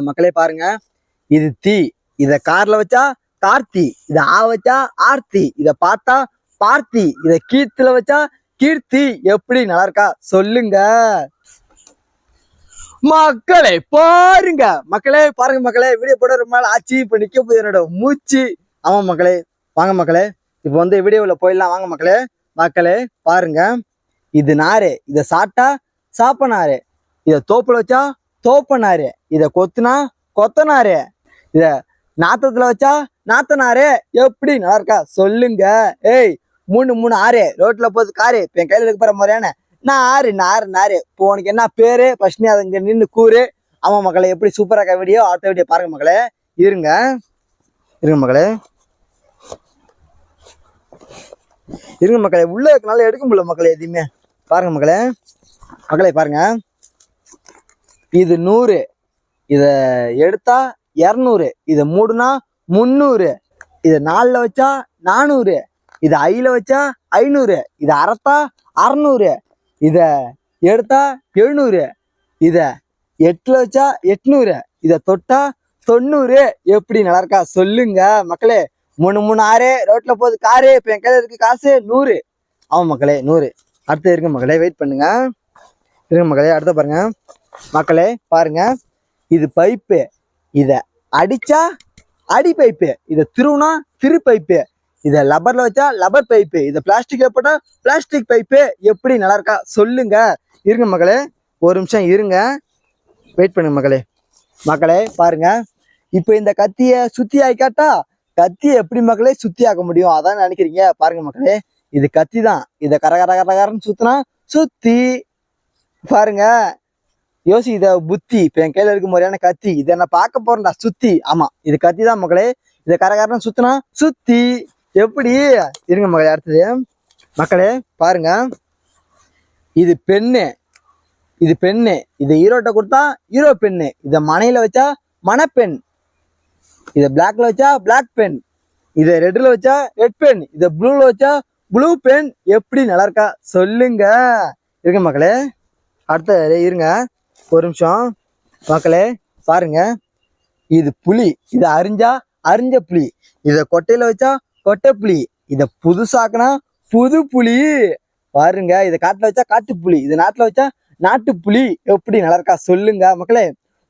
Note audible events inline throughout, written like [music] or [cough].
மக்களே பாருங்க. இது தீ. இத கார்ல வச்சா கார்த்தி. இத ஆ வச்சா ஆர்த்தி. இத பார்த்தா பார்த்தி. இத கீர்த்தில வச்சா கீர்த்தி. எப்படி நல்லா இருக்கா சொல்லுங்க. மக்களே பாருங்க. மக்களே பாருங்க மக்களே. வீடியோ போட ரொம்ப நாள் ஆச்சு. இப்ப நிக்க போகுது என்னோட மூச்சு. ஆமா மக்களே. வாங்க மக்களே. இப்போ வந்து வீடியோவில் போயிடலாம். வாங்க மக்களே. மக்களே பாருங்க. இது நாரு. இதை சாப்பிட்டா சாப்ப நாரு இதை தோப்புல வச்சா தோப்பனாரு. இதை கொத்துனா கொத்தனாரு. இத நாத்தத்துல வச்சா நாத்தனாரு. எப்படி நல்லா இருக்கா சொல்லுங்க. ஏய் மூணு மூணு ஆறு. ரோட்ல போகுது காரு. இப்ப என் கையில இருக்க போற முறையான நான் ஆறு நாறு நாறு இப்போ உனக்கு என்ன பேரு? ஃபர்ஸ்ட் நீ அதை இங்க நின்று கூறு. ஆமா மக்களே எப்படி சூப்பராக வீடியோ ஆட்டோ வீடியோ பாருங்க மக்களே. இருங்க. இருங்க மக்களே. இருங்க மக்களே. உள்ள இருக்கனால எடுக்க முடியல மக்களே எதையுமே. பாருங்க மக்களே. மக்களே பாருங்க. இது நூறு. இத எடுத்தா இரநூறு. இத மூடுனா முந்நூறு இத நாலுல வச்சா நானூறு. இத ஐல வச்சா ஐநூறு. இத அறத்தா அறநூறு. இத எடுத்தா எழுநூறு. இத எட்டில் வச்சா எட்நூறு. இதை தொட்டா தொண்ணூறு. எப்படி நல்லா இருக்கா சொல்லுங்க மக்களே. மூணு மூணு ஆறு. ரோட்ல போகுது காரு. இப்போ என் கையில் இருக்குது காசு நூறு. ஆமாம் மக்களே நூறு. அடுத்து இருக்கு மக்களே வெயிட் பண்ணுங்க. இருங்க மக்களே அடுத்த பாருங்க. மக்களே பாருங்க. இது பைப்பு. இதை அடிச்சா அடி பைப்பு. இதை திருவுனா திரு பைப்பு. இதை லப்பரில் வச்சா லப்பர் பைப்பு. இதை பிளாஸ்டிக் போட்டால் பிளாஸ்டிக் பைப்பு. எப்படி நல்லா இருக்கா சொல்லுங்க. இருங்க மக்களே ஒரு நிமிஷம் இருங்க. வெயிட் பண்ணுங்க மக்களே. மக்களே பாருங்க. இப்போ இந்த கத்தியை சுத்தி ஆகிக்காட்டா கத்தியை எப்படி மக்களே சுத்தி ஆக்க முடியும்? அதான் நினைக்கிறீங்க. பாருங்க மக்களே இது கத்தி தான். இதை கர கர கர சுத்தினா சுத்தி. பாருங்க. யோசி இத புத்தி. இப்போ என் கையில் இருக்க முறையான கத்தி. இதை நான் பார்க்க போறேன்டா சுத்தி. ஆமா இது கத்தி தான் மக்களே இதை கரகாரம் சுத்தினா சுத்தி. எப்படி? இருங்க மக்களே அடுத்தது. மக்களே பாருங்க. இது பெண்ணு. இது பெண்ணு. இது ஹீரோட்ட கொடுத்தா ஹீரோ பெண்ணு. இதை மனையில வச்சா மணப்பெண். இதை பிளாக்ல வச்சா பிளாக் பென் இதை ரெட்டில் வச்சா ரெட் பென் இதை ப்ளூவில் வச்சா ப்ளூ பென் எப்படி நல்லா இருக்கா? சொல்லுங்க. இருங்க மக்களே. அடுத்த இருங்க. ஒரு நிமிஷம் மக்களே பாருங்க. இது புளி இதை அரிஞ்சா அரிஞ்ச புளி இதை கொட்டையில வச்சா கொட்டை புளி இதை புதுசாக்குனா புது புளி பாருங்க இதை காட்டில் வச்சா காட்டு புளி இதை நாட்டில் வச்சா நாட்டு புளி எப்படி நல்லா இருக்கா? சொல்லுங்க மக்களே.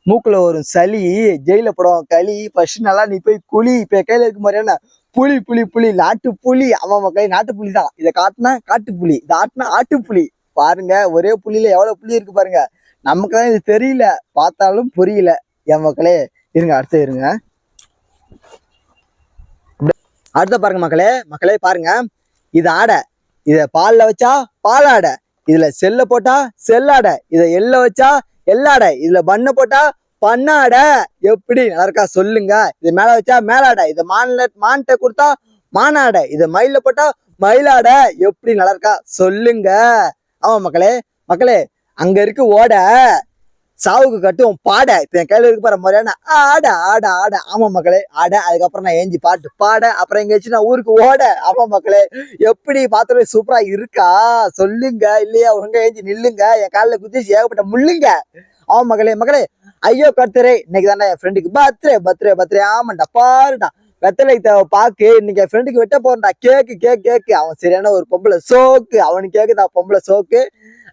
மூக்கில் வரும் சளி ஜெயிலில் போடுவோம் களி ஃபர்ஸ்ட் நல்லா நீ போய் குழி இப்போ கையில் இருக்க மாதிரியான புளி புளி புளி நாட்டு புளி அவன் மக்களே நாட்டு புலி தான். இதை காட்டினா காட்டு புளி இதை ஆட்டினா ஆட்டு புலி. பாருங்க ஒரே புளியில எவ்வளோ புளி இருக்கு பாருங்க. நமக்கு தான் இது தெரியல. பார்த்தாலும் புரியல. என் மக்களே இருங்க அடுத்து இருங்க. அடுத்த பாருங்க மக்களே. மக்களே பாருங்க. இது ஆடை. இதை பாலில் வச்சா பாலாடை இதில் செல்ல போட்டா செல்லாடை இதை எள்ள வச்சா எல்லாடை இதில் பண்ணை போட்டா பண்ணாடை எப்படி? நல்லா இருக்கா? சொல்லுங்க. இது மேலே வச்சா மேலாடை இதை மான்ல மான்கிட்ட கொடுத்தா மானாடை இதை மயில போட்டா மயிலாடை எப்படி? நல்லா இருக்கா? சொல்லுங்க. ஆமா மக்களே. மக்களே அங்க இருக்கு ஓட. சாவுக்கு கட்டும் பாட. இப்ப என் கையில இருக்கு பாரு மாதிரியான ஆட ஆட ஆட. ஆமா மக்களே ஆட. அதுக்கப்புறம் நான் ஏஞ்சி பாட்டு பாட. அப்புறம் எங்கேயாச்சும் நான் ஊருக்கு ஓட. ஆமா மக்களே எப்படி பாத்திரம் சூப்பரா இருக்கா? சொல்லுங்க. இல்லையா? உங்க ஏஞ்சி நில்லுங்க. என் காலில் குதிச்சு ஏகப்பட்ட முள்ளுங்க. ஆமா மகளே மகளே ஐயோ கர்த்தரே. இன்னைக்கு தானே என் ஃப்ரெண்டுக்கு பர்த்டே பர்த்டே பர்த்டே ஆமாண்டா பாருடா. வெத்தலை தேவை பாக்கு இன்னைக்கு என் ஃப்ரெண்டுக்கு வெட்ட போறேன்டா. Cake cake cake. அவன் சரியான ஒரு பொம்பளை. சோக்கு. அவனுக்கு கேக்குதா பொம்பளை சோக்கு?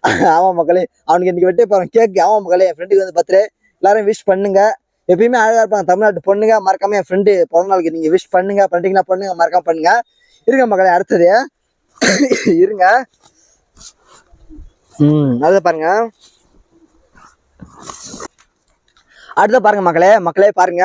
[laughs] ஆமா மக்களே அவனுக்கு இன்னைக்கு வெட்ட போறான். கேக்கு. ஆமா மக்களே என் ஃப்ரெண்டுக்கு வந்து பர்த்டே. எல்லாரும் விஷ் பண்ணுங்க. எப்பயுமே அழகா இருப்பாங்க. தமிழ்நாட்டு பொண்ணுங்க மறக்காம என் ஃப்ரெண்டு பிறந்த நாளுக்கு நீங்க விஷ் பண்ணுங்க. பண்றீங்களா பண்ணுங்க மறக்காம பண்ணுங்க. இருங்க மக்களே அடுத்தது. [coughs] இருங்க. ம் அதை பாருங்க. அடுத்த பாருங்க மக்களே. மக்களே பாருங்க.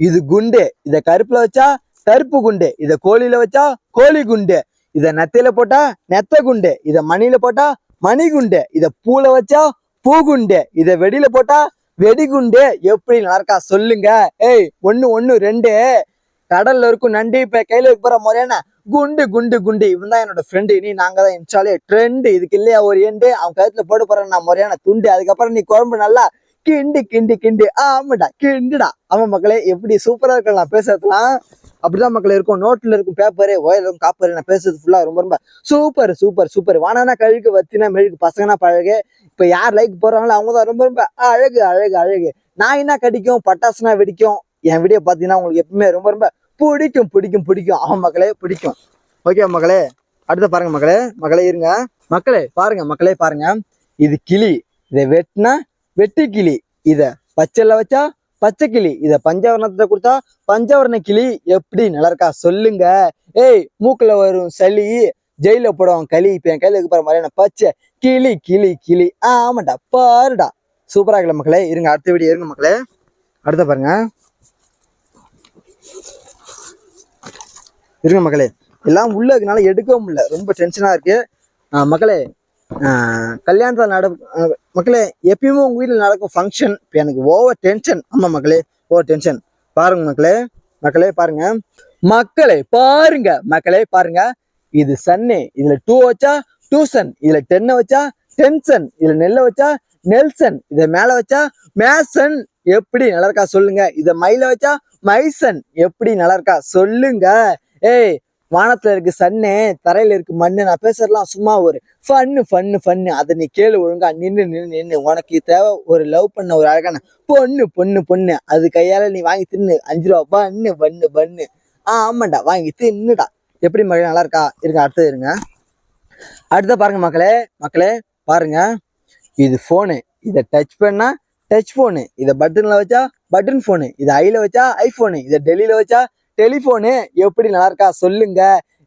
இது குண்டு. இதை கருப்புல வச்சா கருப்பு குண்டு. இத கோழியில வச்சா கோழி குண்டு. இதை நெத்தையில போட்டா நெத்த குண்டு. இதை மணியில போட்டா மணி குண்டு. இதை பூல வச்சா பூ குண்டு. இதை வெடியில போட்டா வெடிகுண்டு எப்படி நல்லா இருக்கா சொல்லுங்க. ஏய் ஒண்ணு ஒண்ணு ரெண்டு. கடல்ல இருக்கும் நண்டு இப்ப கையில இருக்க போற முறையான குண்டு குண்டு குண்டு. இவன் தான் என்னோட ஃப்ரெண்டு நீ நாங்க தான் இன்ஸ்டாலே ட்ரெண்டு இதுக்கு இல்லையா ஒரு எண்டு அவன் கருத்துல போட்டு போறேன் நான் முறையான துண்டு. அதுக்கப்புறம் நீ குழம்பு நல்லா கிண்டு கிண்டு கிண்டு. ஆமாடா கிண்டுடா. ஆமாம் மக்களே எப்படி சூப்பராக இருக்கலாம் நான் பேசுறதுலாம் அப்படிதான் மக்களே இருக்கும். நோட்டில் இருக்கும் பேப்பரு ஒயர் இருக்கும் காப்பரு நான் பேசுறது ஃபுல்லாக ரொம்ப ரொம்ப சூப்பர் சூப்பர் சூப்பர் வானானா கழுகு வத்தினா மெழுகு பசங்கனா பழகு. இப்போ யார் லைக் போடுறாங்களோ அவங்க தான் ரொம்ப ரொம்ப அழகு அழகு அழகு. நான் என்ன கடிக்கும்? பட்டாசுனா வெடிக்கும். என் வீடியோ பார்த்தீங்கன்னா உங்களுக்கு எப்பவுமே ரொம்ப ரொம்ப பிடிக்கும் பிடிக்கும் பிடிக்கும். அவன் மக்களே பிடிக்கும். ஓகே மக்களே? அடுத்த பாருங்க மக்களே. மக்களே இருங்க. மக்களே பாருங்க மக்களே பாருங்க. இது கிளி. இதை வெட்டினா வெட்டி கிளி இத பச்சைல வச்சா பச்சை கிளி இதை பஞ்சவர்ணத்துல கொடுத்தா பஞ்சவர்ண கிளி எப்படி நல்லா இருக்கா சொல்லுங்க. ஏய் மூக்குல வரும் சளி. ஜெயில போடுவான் களி. இப்ப என் கையில் இருக்கிற மாதிரியான பச்சை கிளி கிளி கிளி. ஆமாண்டா ஆமாடா பாருடா. சூப்பராக இருக்கல மக்களே. இருங்க அடுத்த வீடியோ இருங்க மக்களே. அடுத்த பாருங்க. இருங்க மக்களே. எல்லாம் உள்ள இருக்கனால எடுக்கவும் முடியல. ரொம்ப டென்ஷனாக இருக்கு. ஆ, மக்களே கல்யாணத்தில் நட மக்களே எப்பயுமே உங்கள் வீட்டில் நடக்கும் ஃபங்க்ஷன் இப்போ எனக்கு ஓவர் டென்ஷன் ஆமாம் மக்களே ஓவர் டென்ஷன் பாருங்க மக்களே மக்களே பாருங்க. மக்களே பாருங்க. மக்களே பாருங்க. இது சன்னு இதுல டூ வச்சா டூசன் இதுல டென்னை வச்சா டென்சன் இதுல நெல்லை வச்சா நெல்சன் இதை மேல வச்சா மேசன் எப்படி நல்லா இருக்கா சொல்லுங்க. இதை மயில வச்சா மைசன் எப்படி நல்லா இருக்கா சொல்லுங்க. ஏய் வானத்துல இருக்கு சன்னு தரையில இருக்கு மண்ணு நான் பேசுறலாம் சும்மா ஒரு ஃபன்னு ஃபன்னு ஃபன்னு அதை நீ கேளு ஒழுங்கா நின்று நின்று நின்று உனக்கு தேவை ஒரு லவ் பண்ண ஒரு அழகான பொண்ணு பொண்ணு பொண்ணு. அது கையால நீ வாங்கி தின்னு. அஞ்சு ரூபா பண்ணு பண்ணு பண்ணு ஆ ஆமாண்டா வாங்கி தின்னுடா. எப்படி மகளே நல்லா இருக்கா? இருங்க அடுத்தது இருங்க. அடுத்த பாருங்க மக்களே மக்களே பாருங்க. இது ஃபோனு இதை டச் பண்ணா டச் ஃபோனு இதை பட்டனில் வச்சா பட்டன் ஃபோனு இதை ஐயில் வச்சா ஐஃபோனு இதை டெல்லியில் வச்சா டெலிஃபோனு எப்படி நல்லா இருக்கா சொல்லுங்க.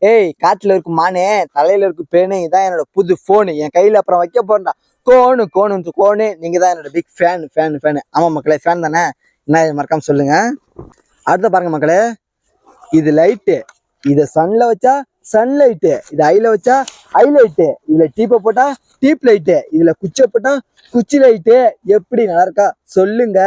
ஏய் காட்டில் இருக்கும் மானே தலையில இருக்கும் பேனு இதான் என்னோட புது ஃபோனு என் கையில் அப்புறம் வைக்க போறேன்டா. கோனு கோனு கோனு நீங்கள் தான் என்னோட பிக் ஃபேன் ஃபேன் ஃபேன் ஆமாம் மக்களே ஃபேன் தானே? என்ன மறக்காமல் மறக்காம சொல்லுங்க. அடுத்த பாருங்க மக்களே இது லைட்டு இதை சன்ல வச்சா சன்லைட்டு இது ஐயில் வச்சா ஹைலைட்டு இதில் டீப்பை போட்டால் டீப் லைட்டு இதில் குச்சை போட்டால் குச்சி லைட்டு எப்படி நல்லா இருக்கா? சொல்லுங்க.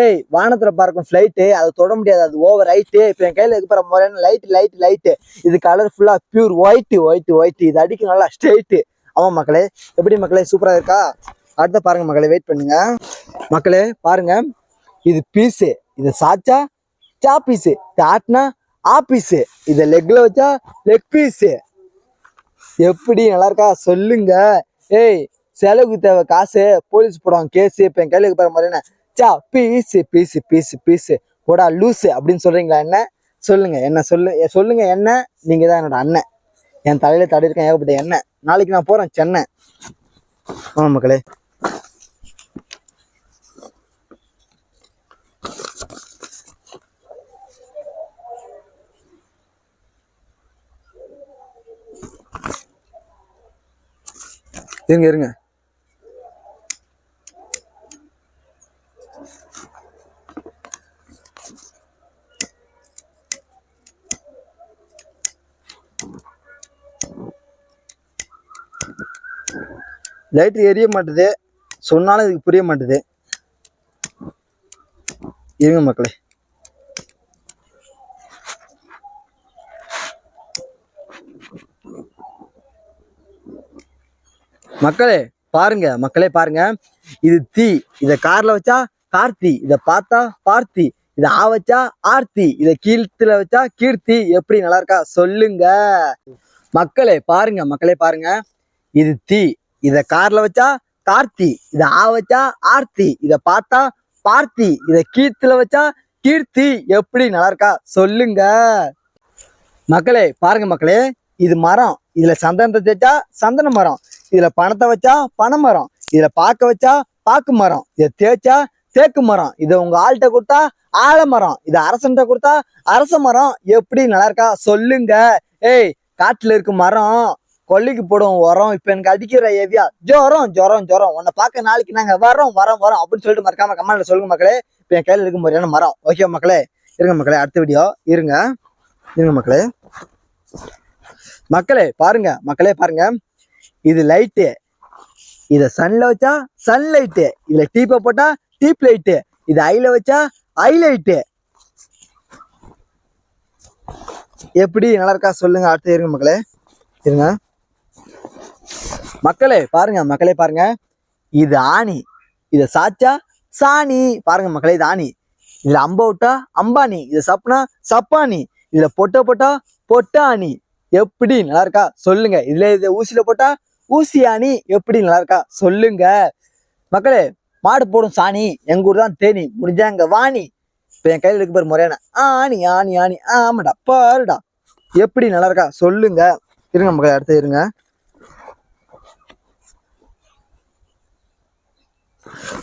ஏய் வானத்தில் பார்க்கும் ஃப்ளைட்டு அதை தொட முடியாது. அது ஓவர் ஹைட்டு இப்போ என் கையில் இருக்கிற முறையான லைட் லைட் லைட்டு இது கலர் ஃபுல்லாக பியூர் ஒயிட்டு ஒயிட் ஒயிட் இது அடிக்க நல்லா ஸ்ட்ரைட்டு ஆமாம் மக்களே. எப்படி மக்களே? சூப்பராக இருக்கா? அடுத்த பாருங்க மக்களே. வெயிட் பண்ணுங்க. மக்களே பாருங்க. இது பீஸு இது சாச்சா சாப்பீஸு ஆட்டினா ஆபீஸு. இதை லெக்ல வச்சா லெக் பீஸு எப்படி நல்லா இருக்கா சொல்லுங்க. ஏய் செலவுக்கு தேவை காசு. போலீஸ் போடுவாங்க கேஸு. இப்போ என் கையில் போகிற மாதிரி என்ன சா பீஸு பீஸு பீஸு பீஸு போடா லூஸு அப்படின்னு சொல்கிறீங்களா என்ன? சொல்லுங்க என்ன சொல்லு சொல்லுங்கள் சொல்லுங்க என்ன? நீங்கள் தான் என்னோட அண்ணன். என் தலையில் தடையிருக்கேன் இருக்கேன் ஏகப்பட்ட எண்ணெய். நாளைக்கு நான் போகிறேன் சென்னை. ஆமாம் மக்களே. இருங்க இருங்க. லைட்டு எரிய மாட்டுது. சொன்னாலும் இதுக்கு புரிய மாட்டுது. இருங்க மக்களே. மக்களே பாருங்க மக்களே பாருங்க. இது தீ. இதை கார்ல வச்சா கார்த்தி இதை பார்த்தா பார்த்தி. இத ஆ வச்சா ஆர்த்தி. இதை கீழ்த்துல வச்சா கீர்த்தி. எப்படி நல்லா இருக்கா சொல்லுங்க. மக்களே பாருங்க மக்களே பாருங்க. இது தீ. இதை கார்ல வச்சா கார்த்தி. இத ஆ வச்சா ஆர்த்தி. இதை பார்த்தா பார்த்தி. இத கீர்த்துல வச்சா கீர்த்தி. எப்படி நல்லா இருக்கா சொல்லுங்க. மக்களே பாருங்க மக்களே. இது மரம். இதுல சந்தனத்தை தேய்ச்சா சந்தன மரம். இதுல பணத்தை வச்சா பனை மரம். இதுல பாக்க வச்சா பாக்கு மரம். இதை தேய்ச்சா தேக்கு மரம். இதை உங்க ஆள்கிட்ட கொடுத்தா ஆலமரம் இதை அரசன்ட்ட கொடுத்தா அரச மரம். எப்படி நல்லா இருக்கா? சொல்லுங்க. ஏய் காட்டுல இருக்கு மரம். கொல்லிக்கு போடும் உரம். இப்ப எனக்கு அடிக்கிற ஏவியா ஜோரம் ஜோரம் ஜோரம். உன்னை பார்க்க நாளைக்கு நாங்க வரோம் வரோம் வரோம் அப்படின்னு சொல்லிட்டு மறக்காம கமெண்ட்ல சொல்லுங்க மக்களே. இப்ப என் கையில இருக்க மாதிரியான மரம். ஓகே மக்களே. இருங்க மக்களே அடுத்த வீடியோ இருங்க. இருங்க மக்களே. மக்களே பாருங்க மக்களே பாருங்க. இது லைட்டு இதை சன்ல வச்சா சன்லைட்டு இதில் டீப்பை போட்டால் டீப் லைட்டு இது ஐல வச்சா ஐலைட்டு எப்படி நல்லா இருக்கா? சொல்லுங்க அடுத்து இருங்க மக்களே. இருங்க. மக்களே பாருங்க மக்களே பாருங்க. இது ஆணி. இதை சாச்சா சாணி. பாருங்க மக்களே இது ஆணி. இதில் அம்ப விட்டா அம்பானி. இதை சப்புனா சப்பானி. இதில் பொட்ட போட்டா பொட்டாணி. எப்படி நல்லா இருக்கா சொல்லுங்க. இதுல இது ஊசியில போட்டா ஊசியானி எப்படி நல்லா இருக்கா சொல்லுங்க. மக்களே மாடு போடும் சாணி எங்க ஊர் தான் தேனி. முடிஞ்சா எங்க வாணி. இப்ப என் கையில இருக்கு பாரு முறையான. ஆணி ஆணி ஆணி. ஆமாடா பாருடா. எப்படி நல்லா இருக்கா சொல்லுங்க. இருங்க மக்களே அடுத்து இருங்க.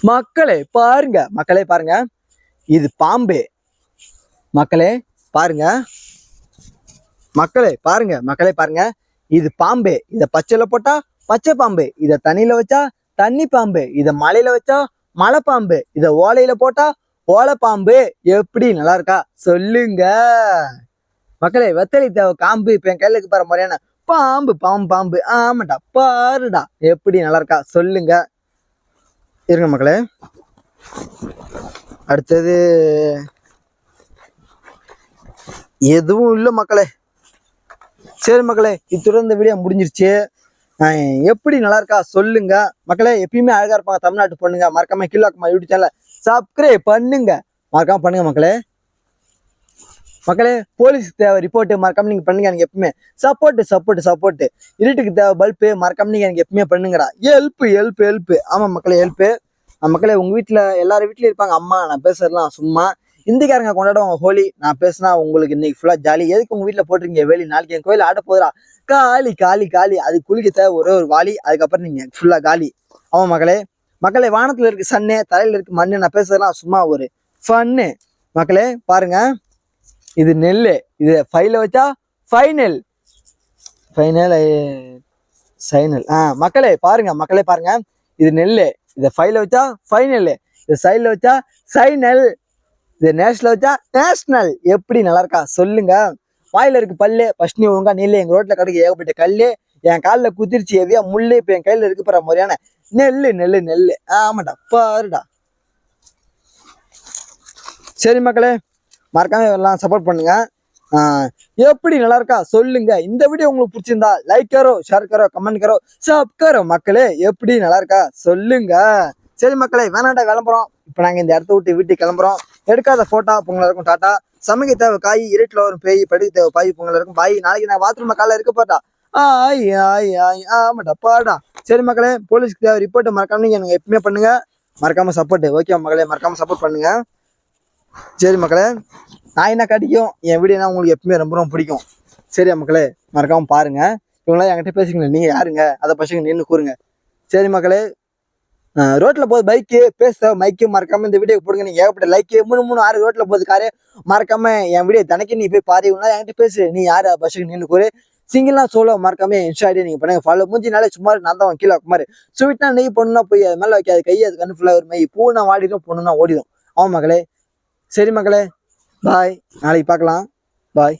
மக்களே பாருங்க. மக்களே பாருங்க. இது பாம்பு. மக்களே பாருங்க. மக்களே பாருங்க மக்களே பாருங்க. இது பாம்பு. இதை பச்சையில போட்டா பச்சை பாம்பு. இதை தண்ணியில வச்சா தண்ணி பாம்பு. இதை மலையில வச்சா மலை பாம்பு. இதை ஓலையில போட்டா ஓலை பாம்பு. எப்படி நல்லா இருக்கா? சொல்லுங்க. மக்களே வெத்தலை தேவை காம்பு இப்ப என் கையில பாரு முறையான பாம்பு பாம்பு பாம்பு. ஆமாடா பாருடா. எப்படி நல்லா இருக்கா? சொல்லுங்க. இருங்க மக்களே. அடுத்தது எதுவும் இல்லை மக்களே. சரி மக்களே இத்துடன் இந்த வீடியோ முடிஞ்சிருச்சு. எப்படி நல்லா இருக்கா சொல்லுங்க. மக்களே எப்பயுமே அழகா இருப்பாங்க. தமிழ்நாட்டு பொண்ணுங்க மறக்காம கீழாக்குமா யூடியூப் சேனல் சப்ஸ்கிரைப் பண்ணுங்க. மறக்காம பண்ணுங்க மக்களே. மக்களே போலீஸ் தேவை ரிப்போர்ட்டு மறக்காம நீங்க பண்ணுங்க. எனக்கு எப்பவுமே சப்போர்ட் சப்போர்ட் சப்போர்ட் இருட்டுக்கு தேவை பல்பு மறக்காம நீங்க எனக்கு எப்பவுமே பண்ணுங்கடா. ஹெல்ப் ஹெல்ப் ஹெல்ப் ஆமா மக்களே ஹெல்ப் மக்களே உங்க வீட்டுல எல்லாரும் வீட்லயும் இருப்பாங்க. அம்மா நான் பேசுறதுலாம் சும்மா. இந்திக்காரங்க கொண்டாடுவாங்க ஹோலி. நான் பேசினா உங்களுக்கு இன்னைக்கு ஃபுல்லாக ஜாலி எதுக்கு உங்க வீட்டில் போட்டிருக்கீங்க? வேலி நாளைக்கு என் கோயில் ஆட போதுரா காலி காலி காலி. அது குளிக்க தேவை. ஒரே ஒரு வாளி. அதுக்கப்புறம் நீங்கள் ஃபுல்லாக காலி. ஆமாம் மக்களே. மக்களே வானத்தில் இருக்கு சன்னு தலையில் இருக்கு மண்ணு. நான் பேசுறதுலாம் சும்மா ஒரு ஃபன்னு மக்களே பாருங்க. இது நெல் இது ஃபைல வச்சா ஃபைனல் ஃபைனல் சைனல் ஆ மக்களே பாருங்க. மக்களே பாருங்க. இது நெல் இதை ஃபைல வச்சா ஃபைனல் இது சைடில் வச்சா சைனல் இது நேஷனல் வச்சா நேஷனல் எப்படி நல்லா இருக்கா சொல்லுங்க. வாயில இருக்கு பல்லு ஃபர்ஸ்ட் நீ ஒழுங்கா நெல் எங்க ரோட்ல கிடைக்க ஏகப்பட்ட கல்லு. என் காலில் குதிர்ச்சி எதையா முள்ளு இப்போ என் கையில் இருக்கு போற முறையான நெல் நெல் நெல் ஆமாடா பாருடா. சரி மக்களே மறக்காம எல்லாம் சப்போர்ட் பண்ணுங்க. எப்படி நல்லா இருக்கா சொல்லுங்க. இந்த வீடியோ உங்களுக்கு பிடிச்சிருந்தா லைக் கரோ ஷேர் கரோ கமெண்ட் கரோ சப் கரோ மக்களே எப்படி நல்லா இருக்கா சொல்லுங்க. சரி மக்களே வேணாண்டா கிளம்புறோம். இப்போ நாங்கள் இந்த இடத்த விட்டு வீட்டுக்கு கிளம்புறோம். எடுக்காத போட்டோ பொங்கலாக இருக்கும் டாட்டா சமைக்க தேவை காய் இருட்டில் வரும் பேய் படுக்க தேவை பாய் பொங்கல் இருக்கும் பாய். நாளைக்கு நான் பாத்ரூம்ல காலைல இருக்க போட்டா ஆய் ஆய் ஆய் ஆமாடா பாடா. சரி மக்களே போலீஸ்க்கு தேவை ரிப்போர்ட் மறக்காம நீங்க எனக்கு எப்பவுமே பண்ணுங்க. மறக்காம சப்போர்ட் ஓகே மக்களே? மறக்காம சப்போர்ட் பண்ணுங்க. சரி மக்களே நான் என்ன கடிக்கும் என் வீடியோனா உங்களுக்கு எப்பவுமே ரொம்ப ரொம்ப பிடிக்கும். சரியா மக்களே? மறக்காம பாருங்க. இவங்களாம் என்கிட்ட பேசுங்களேன் நீங்க யாருங்க? அதை பசங்க நின்று கூறுங்க. சரி மக்களே ரோட்டில் போகுது பைக்கு பேச மைக்கு மறக்காம இந்த வீடியோ போடுங்க. நீங்கள் ஏகப்பட்ட லைக்கு மூணு மூணு ஆறு ரோட்டில் போது காரு மறக்காம என் வீடியோ தனக்கு நீ போய் பாரு என்கிட்ட பேசு. நீ யார்? பஸ்ஸுக்கு நின்று கூறு. சிங்கிள்லாம் சோலோ மறக்காம இன்ஸ்டா ஐடியா நீங்கள் பண்ணுங்க. ஃபாலோ மூஞ்சி நாளே சும்மா நான் தான் கீழே குமார் ஸ்வீட்னா நெய் பொண்ணுனா போய் அது மேலே வைக்காது. கை அது கண்ணு ஃபுல்லாக ஒரு மை பூனா வாடிடும் பொண்ணுனா ஓடிடும். ஆமாம் மகளே. சரி மகளே. பாய் நாளைக்கு பார்க்கலாம். பாய்